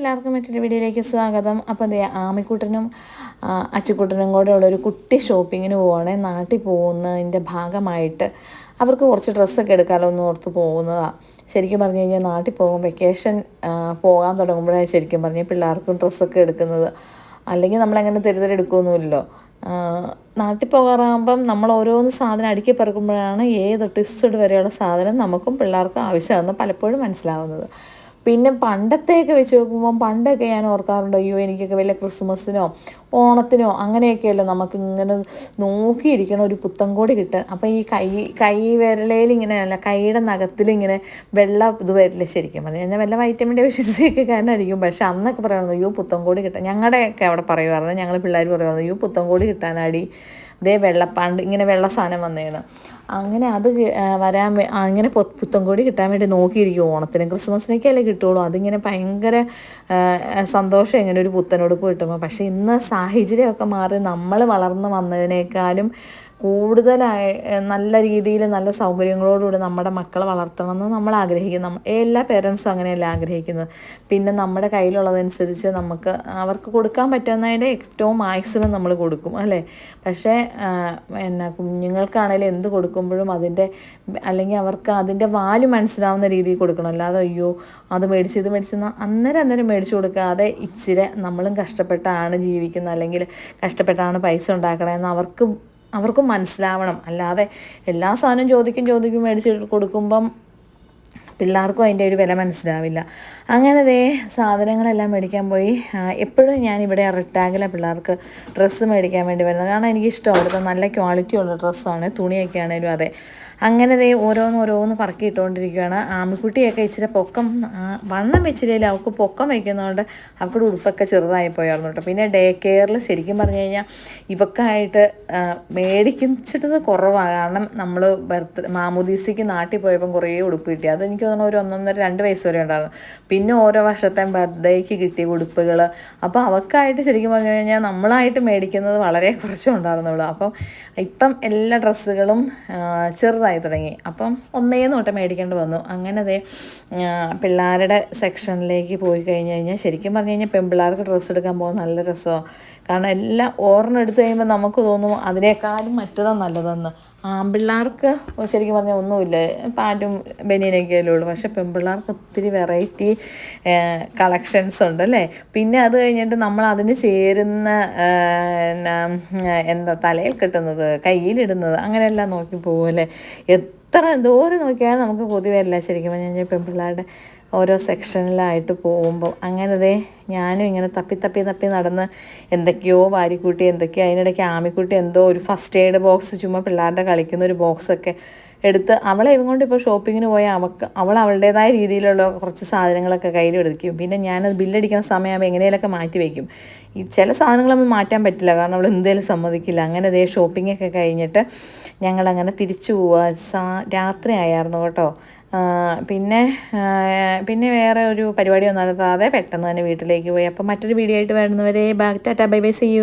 എല്ലാവർക്കും മറ്റൊരു വീഡിയോയിലേക്ക് സ്വാഗതം. അപ്പോൾ എന്താ ആമിക്കുട്ടനും അച്ചുക്കൂട്ടനും കൂടെ ഉള്ളൊരു കുട്ടി ഷോപ്പിങ്ങിന് പോകണേ നാട്ടിൽ പോകുന്നതിന്റെ ഭാഗമായിട്ട് അവർക്ക് കുറച്ച് ഡ്രസ്സൊക്കെ എടുക്കാമല്ലോ എന്ന് ഓർത്ത് പോകുന്നതാണ് ശരിക്കും പറഞ്ഞു കഴിഞ്ഞാൽ നാട്ടിൽ പോകും വെക്കേഷൻ പോകാൻ തുടങ്ങുമ്പോഴാണ് ശരിക്കും പറഞ്ഞാൽ പിള്ളേർക്കും ഡ്രസ്സൊക്കെ എടുക്കുന്നത്. അല്ലെങ്കിൽ നമ്മളങ്ങനെ തെരുതെരെടുക്കുകയൊന്നുമില്ലല്ലോ നാട്ടിൽ പോകാറാകുമ്പം നമ്മൾ ഓരോന്ന് സാധനം അടുക്കി പറക്കുമ്പോഴാണ് ഏത് ടിസ്ഡ് വരെയുള്ള സാധനം നമുക്കും പിള്ളേർക്കും ആവശ്യമാണെന്ന് പലപ്പോഴും മനസ്സിലാവുന്നത്. പിന്നെ പണ്ടത്തെയൊക്കെ വെച്ച് നോക്കുമ്പം പണ്ടൊക്കെ ഞാൻ ഓർക്കാറുണ്ട് അയ്യോ എനിക്കൊക്കെ വല്ല ക്രിസ്മസിനോ ഓണത്തിനോ അങ്ങനെയൊക്കെയല്ലോ നമുക്ക് ഇങ്ങനെ നോക്കിയിരിക്കണം ഒരു പുത്തൻകോടി കിട്ടാൻ. അപ്പം ഈ കൈ കൈ വിരലയിൽ ഇങ്ങനെ അല്ല കൈയുടെ നഖത്തിൽ ഇങ്ങനെ വെള്ള ഇത് വരില്ല ശരിക്കും പറഞ്ഞു. കഴിഞ്ഞാൽ വല്ല വൈറ്റമിൻ ഡി വിശ്വസിയൊക്കെ കാരണമായിരിക്കും പക്ഷെ അന്നൊക്കെ പറയുന്നത് അയ്യോ പുത്തൻകോടി കിട്ടാൻ. ഞങ്ങളുടെയൊക്കെ അവിടെ പറയുമായിരുന്നു. ഞങ്ങൾ പിള്ളേർ പറയുമായിരുന്നു അയ്യോ പുത്തൻകോടി കിട്ടാനാടി. ദേ വെള്ളപ്പാണ്ട് ഇങ്ങനെ വെള്ള സാധനം വന്നേന്ന്. അങ്ങനെ അത് വരാൻ അങ്ങനെ പുത്തൻകോടി കിട്ടാൻ വേണ്ടി നോക്കിയിരിക്കും ഓണത്തിന് ക്രിസ്മസിനൊക്കെയല്ലേ കിട്ടുള്ളൂ. അതിങ്ങനെ ഭയങ്കര സന്തോഷം ഇങ്ങനെ ഒരു പുത്തനോട് പോയിട്ടുമ്പോൾ പക്ഷേ ഇന്ന് സാഹചര്യമൊക്കെ മാറി നമ്മൾ വളർന്നു വന്നതിനേക്കാളും കൂടുതലായി നല്ല രീതിയിൽ നല്ല സൗകര്യങ്ങളോടുകൂടി നമ്മുടെ മക്കളെ വളർത്തണമെന്ന് നമ്മൾ ആഗ്രഹിക്കുന്നു. എല്ലാ പേരൻസും അങ്ങനെയല്ല ആഗ്രഹിക്കുന്നത്. പിന്നെ നമ്മുടെ കയ്യിലുള്ളതനുസരിച്ച് നമുക്ക് അവർക്ക് കൊടുക്കാൻ പറ്റുന്നതിന്റെ ഏറ്റവും മാക്സിമം നമ്മൾ കൊടുക്കും അല്ലേ? പക്ഷേ എന്നാ കുഞ്ഞുങ്ങൾക്കാണെങ്കിലും എന്ത് കൊടുക്കുമ്പോഴും അതിന്റെ അല്ലെങ്കിൽ അവർക്ക് അതിന്റെ വാല്യൂ മനസ്സിലാവുന്ന രീതിയിൽ കൊടുക്കണം. അല്ലാതെ അയ്യോ അത് മേടിച്ച് ഇത് മേടിച്ചെന്ന് അന്നേരം അന്നേരം മേടിച്ചു കൊടുക്കാതെ ഇച്ചിരി നമ്മളും കഷ്ടപ്പെട്ടാണ് ജീവിക്കുന്നത്. അല്ലെങ്കിൽ കഷ്ടപ്പെട്ടാണ് പൈസ ഉണ്ടാക്കണമെന്ന് അവർക്ക് അവർക്കും മനസ്സിലാവണം. അല്ലാതെ എല്ലാ സാധനവും ചോദിക്കും ചോദിക്കും മേടിച്ച് കൊടുക്കുമ്പം പിള്ളേർക്കും അതിന്റെ ഒരു വില മനസ്സിലാവില്ല. അങ്ങനെ ദേ സാധനങ്ങളെല്ലാം മേടിക്കാൻ പോയി. എപ്പോഴും ഞാൻ ഇവിടെ റിട്ടാഗിലെ പിള്ളേർക്ക് ഡ്രസ്സ് മേടിക്കാൻ വേണ്ടി വരുന്നത്. കാരണം എനിക്കിഷ്ടം അവിടുത്തെ നല്ല ക്വാളിറ്റി ഉള്ള ഡ്രസ്സാണ് തുണിയൊക്കെ ആണേലും അതെ. അങ്ങനെ ദേ ഓരോന്ന് ഓരോന്ന് പറക്കി ഇട്ടുകൊണ്ടിരിക്കുകയാണ് ആമിക്കുട്ടിയൊക്കെ ഇച്ചിരി പൊക്കം വണ്ണം വെച്ചില്ലെങ്കിൽ അവൾക്ക് പൊക്കം വയ്ക്കുന്നതുകൊണ്ട് അവൾക്ക് ഉടുപ്പൊക്കെ ചെറുതായി പോയായിരുന്നു കേട്ടോ. പിന്നെ ഡേ കെയറിൽ ശരിക്കും പറഞ്ഞു കഴിഞ്ഞാൽ ഇവക്കായിട്ട് മേടിക്കുന്നത് കുറവാണ് കാരണം നമ്മൾ ബർത്ത് മാമുദീസിക്ക് നാട്ടിൽ പോയപ്പം കുറേ ഉടുപ്പ് കിട്ടി. അത് എനിക്ക് തോന്നുന്നു ഒരു ഒന്നൊന്നര രണ്ട് വയസ്സ് വരെ ഉണ്ടായിരുന്നു. പിന്നെ ഓരോ വർഷത്തെ ബർത്ത്ഡേക്ക് കിട്ടിയ ഉടുപ്പുകൾ അപ്പോൾ അവക്കായിട്ട് ശരിക്കും പറഞ്ഞു കഴിഞ്ഞാൽ നമ്മളായിട്ട് മേടിക്കുന്നത് വളരെ കുറച്ചും ഉണ്ടായിരുന്നുള്ളൂ. അപ്പം ഇപ്പം എല്ലാ ഡ്രസ്സുകളും ചെറുതായി തുടങ്ങി. അപ്പം ഒന്നേ നോട്ടം മേടിക്കേണ്ടി വന്നു. അങ്ങനെ അതേ പിള്ളേരുടെ സെക്ഷനിലേക്ക് പോയി കഴിഞ്ഞ് കഴിഞ്ഞാൽ ശരിക്കും പറഞ്ഞു കഴിഞ്ഞാൽ പെൺപിള്ളേർക്ക് ഡ്രസ്സ് എടുക്കാൻ പോകാൻ നല്ല രസമാണ്. കാരണം എല്ലാം ഓർമ്മ എടുത്തു കഴിയുമ്പോൾ നമുക്ക് തോന്നും അതിനേക്കാളും മറ്റതാണ് നല്ലതെന്ന്. ആൺപിള്ളേർക്ക് ശരിക്കും പറഞ്ഞാൽ ഒന്നുമില്ല. പാന്റും ബനിയനൊക്കെ ഉള്ളൂ. പക്ഷെ പെൺപിള്ളേർക്ക് ഒത്തിരി വെറൈറ്റി കളക്ഷൻസ് ഉണ്ട് അല്ലേ? പിന്നെ അത് കഴിഞ്ഞിട്ട് നമ്മൾ അതിന് ചേരുന്ന എന്താ തലയിൽ കിട്ടുന്നത് കയ്യിലിടുന്നത് അങ്ങനെയെല്ലാം നോക്കി പോകുമല്ലേ എത്ര ദൂരെ നോക്കിയാലും നമുക്ക് കൊതി വരില്ല ശരിക്കും പറഞ്ഞു കഴിഞ്ഞാൽ പെൺപിള്ളേരുടെ ഓരോ സെക്ഷനിലായിട്ട് പോകുമ്പോൾ അങ്ങനെ ദേ ഞാനും ഇങ്ങനെ തപ്പി തപ്പി തപ്പി നടന്ന് എന്തൊക്കെയോ വാരിക്കൂട്ടി എന്തൊക്കെയോ അതിനിടയ്ക്ക് ആമിക്കുട്ടി എന്തോ ഒരു ഫസ്റ്റ് എയ്ഡ് ബോക്സ് ചുമ്മാ പിള്ളേരുടെ കളിക്കുന്ന ഒരു ബോക്സൊക്കെ എടുത്ത് അവളെ ഇവൻ കൊണ്ട് ഇപ്പോൾ ഷോപ്പിങ്ങിന് പോയ അവൾക്ക് അവൾ അവളുടേതായ രീതിയിലുള്ള കുറച്ച് സാധനങ്ങളൊക്കെ കയ്യിൽ എടുക്കും. പിന്നെ ഞാനത് ബില്ലടിക്കുന്ന സമയമാകുമ്പോൾ എങ്ങനെയൊക്കെ മാറ്റി വയ്ക്കും ഈ ചില സാധനങ്ങളൊന്നും മാറ്റാൻ പറ്റില്ല. കാരണം അവൾ എന്തേലും സമ്മതിക്കില്ല. അങ്ങനെ ദേ ഷോപ്പിങ്ങൊക്കെ കഴിഞ്ഞിട്ട് ഞങ്ങളങ്ങനെ തിരിച്ചു പോവുക സാ രാത്രി ആയായിരുന്നു കേട്ടോ. പിന്നെ പിന്നെ വേറെ ഒരു പരിപാടിയൊന്നും നടത്താതെ പെട്ടെന്ന് തന്നെ വീട്ടിലേക്ക് പോയി. അപ്പം മറ്റൊരു വീഡിയോ ആയിട്ട് വരുന്നവരെ back tata bye bye see you